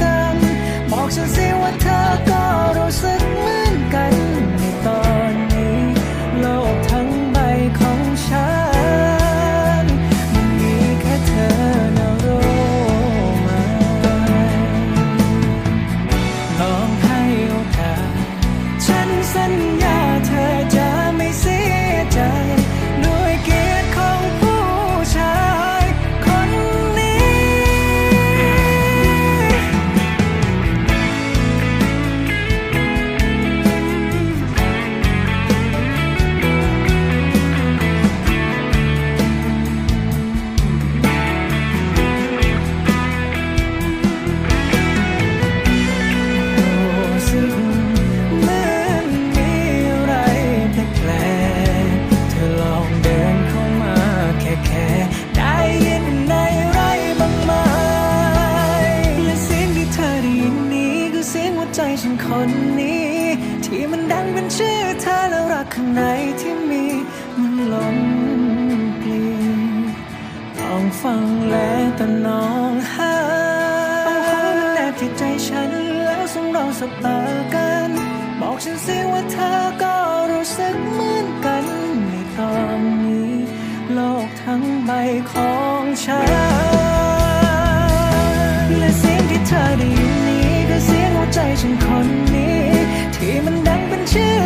กัน บอกฉันสิว่าเธอก็ ใจฉันคนนี้ ที่มันดังเป็นชื่อเธอแล้วรักข้างในที่มีมันหลเปลี่ยนต้องฟังแลแต่น้องหาเอาหัวแนบที่ใจฉันแล้วส่งเราสบตากัน บอกฉันสิว่าเธอก็รู้สึกเหมือนกันในตอนนี้ โลกทั้งใบของฉัน ใจฉันคนนี้ ที่มันดังเป็นชื่อ